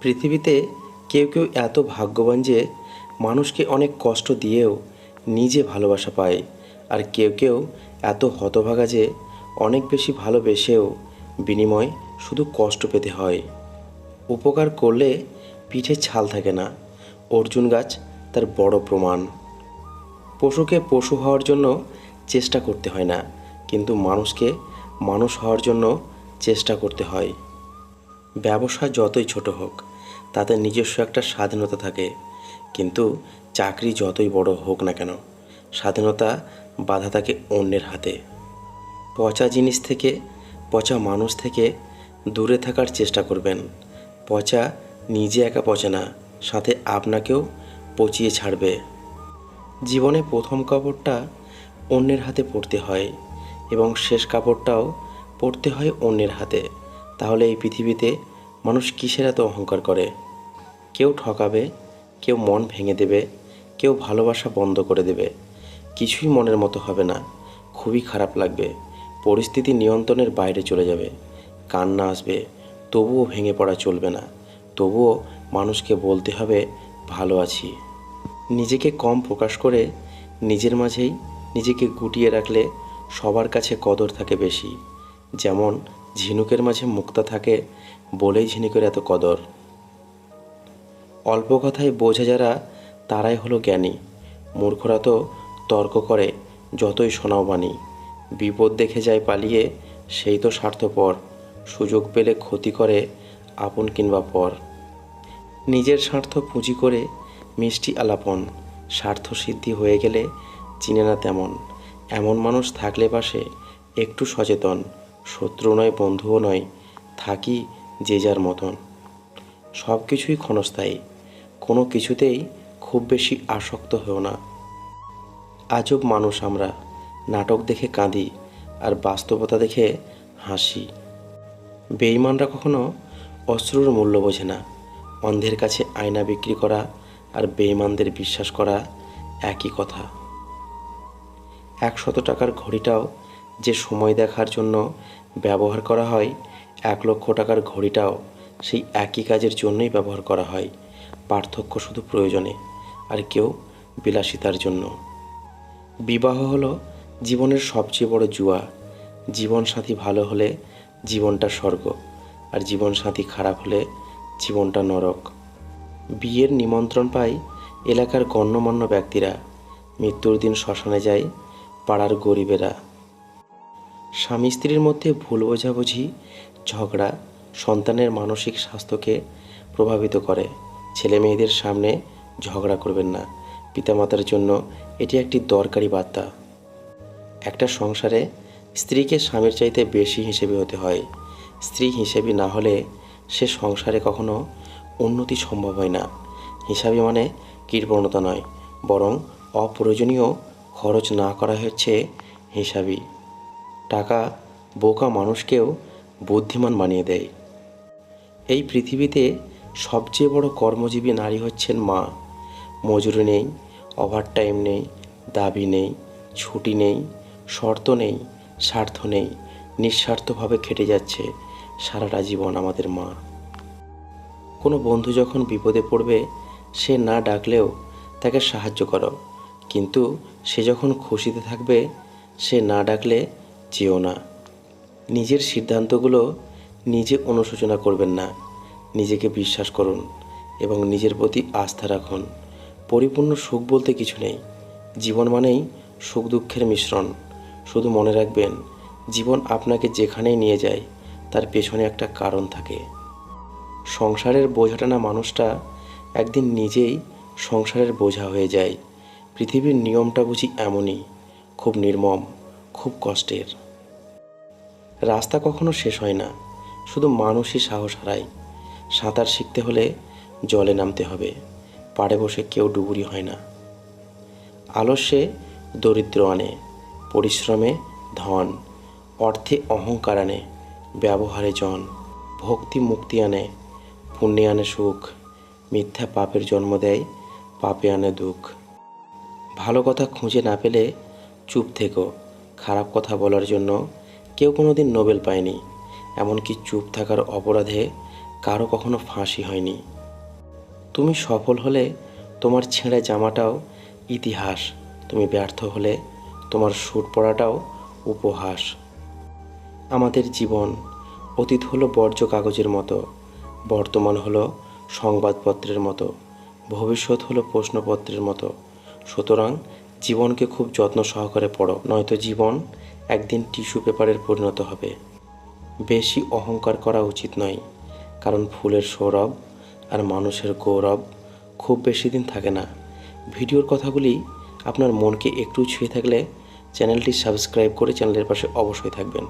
পৃথিবীতে কেউ কেউ এত ভাগ্যবান যে মানুষকে অনেক কষ্ট দিয়েও নিজে ভালোবাসা পায়। আর কেউ কেউ এত হতভাগা যে অনেক বেশি ভালোবেসেও বিনিময় শুধু কষ্ট পেতে হয়। উপকার করলে পিঠে ছাল থাকে না, অর্জুন গাছ তার বড় প্রমাণ। পশুকে পশু হওয়ার জন্য চেষ্টা করতে হয় না, কিন্তু মানুষকে মানুষ হওয়ার জন্য চেষ্টা করতে হয়। ব্যবসা যতই ছোট হোক, তাতে নিজস্ব একটা স্বাধীনতা থাকে। কিন্তু চাকরি যতই বড় হোক না কেন, স্বাধীনতা বাধা থাকে অন্যের হাতে। পচা জিনিস থেকে, পচা মানুষ থেকে দূরে থাকার চেষ্টা করবেন। পচা নিজে একা পচে না, সাথে আপনাকেও পচিয়ে ছাড়বে। জীবনে প্রথম কাপড়টা অন্যের হাতে পড়তে হয় এবং শেষ কাপড়টাও পড়তে হয় অন্যের হাতে। তাহলে এই পৃথিবীতে মানুষ কিসের এত অহংকার করে? কেউ ঠকাবে, কেউ মন ভেঙে দেবে, কেউ ভালোবাসা বন্ধ করে দেবে। কিছুই মনের মতো হবে না, খুবই খারাপ লাগবে। পরিস্থিতি নিয়ন্ত্রণের বাইরে চলে যাবে। কান্না আসবে, তবুও ভেঙে পড়া চলবে না। তবুও মানুষকে বলতে হবে, ভালো আছি। নিজেকে কম প্রকাশ করে নিজের মাঝেই নিজেকে গুটিয়ে রাখলে সবার কাছে কদর থাকে বেশি। যেমন ঝিনুকের মাঝে মুক্তা থাকে বলেই ঝিনুকের এত কদর। অল্প কথায় বোঝে যারা, তারাই হলো জ্ঞানী। মূর্খরা তো তর্ক করে, যতই শোনাও বাণী। বিপদ দেখে যায় পালিয়ে, সেই তো স্বার্থপর। সুযোগ পেলে ক্ষতি করে, আপন কিংবা পর। নিজের স্বার্থ পুঁজি করে মিষ্টি আলাপন, স্বার্থ সিদ্ধি হয়ে গেলে চিনে না তেমন। এমন মানুষ থাকলে পাশে একটু সচেতন। শত্রু নয়, বন্ধুও নয়, থাকি যে যার মতন। সব কিছুই ক্ষণস্থায়ী, কোনো কিছুতেই খুব বেশি আসক্ত হও না। আজব মানুষ আমরা, নাটক দেখে কাঁদি আর বাস্তবতা দেখে হাসি। বেইমানরা কখনো অশ্রুর মূল্য বোঝে না, অন্ধের কাছে আয়না বিক্রি করা আর বেইমানদের বিশ্বাস করা একই কথা। একশত টাকার ঘড়িটাও যে সময় দেখার জন্য ব্যবহার করা হয়, এক লক্ষ টাকার ঘড়িটাও সেই একই কাজের জন্যই ব্যবহার করা হয়। পার্থক্য শুধু প্রয়োজনে, আর কেউ বিলাসিতার জন্য। বিবাহ হলো জীবনের সবচেয়ে বড় জুয়া। জীবনসাথী ভালো হলে জীবনটা স্বর্গ, আর জীবনসাথী খারাপ হলে জীবনটা নরক। বিয়ের নিমন্ত্রণ পায় এলাকার গণ্যমান্য ব্যক্তিরা। মৃত্যুর দিন শ্মশানে যায় পাড়ার গরিবেরা। স্বামী স্ত্রীর মধ্যে ভুল বোঝাবুঝি, ঝগড়া সন্তানের মানসিক স্বাস্থ্যকে প্রভাবিত করে। ছেলে মেয়েদের সামনে ঝগড়া করবেন না। পিতামাতার জন্য এটি একটি দরকারি বার্তা। একটা সংসারে স্ত্রীকে স্বামীর চাইতে বেশি হিসেবে হতে হয়। স্ত্রী হিসেবে না হলে সে সংসারে কখনো উন্নতি সম্ভব হয় না। হিসাবি মানে কৃপণতা নয়, বরং অপ্রয়োজনীয় খরচ না করা হচ্ছে হিসাবি। টাকা বোকা মানুষকেও বুদ্ধিমান বানিয়ে দেয়। এই পৃথিবীতে সবচেয়ে বড় কর্মজীবী নারী হচ্ছেন মা। মজুরি নেই ওভারটাইম নেই, দাবি নেই, ছুটি নেই, শর্ত নেই, স্বার্থ নেই, নিঃস্বার্থভাবে খেটে যাচ্ছে সারাটা জীবন আমাদের মা। কোনো বন্ধু যখন বিপদে পড়বে, সে না ডাকলেও তাকে সাহায্য করো। কিন্তু সে যখন খুশিতে থাকবে, সে না ডাকলে যেও না। নিজের সিদ্ধান্তগুলো নিজে অনুশোচনা করবেন না। নিজেকে বিশ্বাস করুন এবং নিজের প্রতি আস্থা রাখুন। পরিপূর্ণ সুখ বলতে কিছু নেই। জীবন মানেই সুখ দুঃখের মিশ্রণ। শুধু মনে রাখবেন, জীবন আপনাকে যেখানেই নিয়ে যায়, তার পেছনে একটা কারণ থাকে। সংসারের বোঝা টানা মানুষটা একদিন নিজেই সংসারের বোঝা হয়ে যায়। পৃথিবীর নিয়মটা বুঝি এমনই, খুব নির্মম। কষ্টের। রাস্তা কখনো শেষ হয় না, শুধু মানুষই সাহস হারায়। সাঁতার শিখতে হলে জলে নামতে হবে, পাড়ে বসে কেউ ডুবুরি হয় না। আলস্যে দরিদ্র আনে, পরিশ্রমে ধন, অর্থে অহংকার আনে, ব্যবহারে জন, ভক্তি মুক্তি আনে, পুণ্যে আনে সুখ, মিথ্যা পাপের জন্ম দেয়, পাপে আনে দুঃখ। ভালো কথা খুঁজে না পেলে চুপ থেকো। খারাপ কথা বলার জন্য কেউ কোনো দিন নোবেল পায়নি, এমনকি চুপ থাকার অপরাধে কারও কখনো ফাঁসি হয়নি। তুমি সফল হলে তোমার ছেঁড়া জামাটাও ইতিহাস, তুমি ব্যর্থ হলে তোমার সুট পড়াটাও উপহাস। আমাদের জীবন অতীত হলো বর্জ্য কাগজের মতো, বর্তমান হলো সংবাদপত্রের মতো, ভবিষ্যৎ হলো প্রশ্নপত্রের মতো। সুতরাং জীবনকে খুব যত্ন সহকারে পড়ো, নয়তো জীবন একদিন টিস্যু পেপারের পরিণত হবে। বেশি অহংকার করা উচিত নয়, কারণ ফুলের সৌরভ আর মানুষের গৌরব খুব বেশি দিন থাকে না। ভিডিওর কথাগুলি আপনার মনকে একটু ছুঁয়ে থাকলে চ্যানেলটি সাবস্ক্রাইব করে চ্যানেলের পাশে অবশ্যই থাকবেন।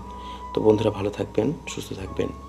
তো বন্ধুরা ভালো থাকবেন, সুস্থ থাকবেন।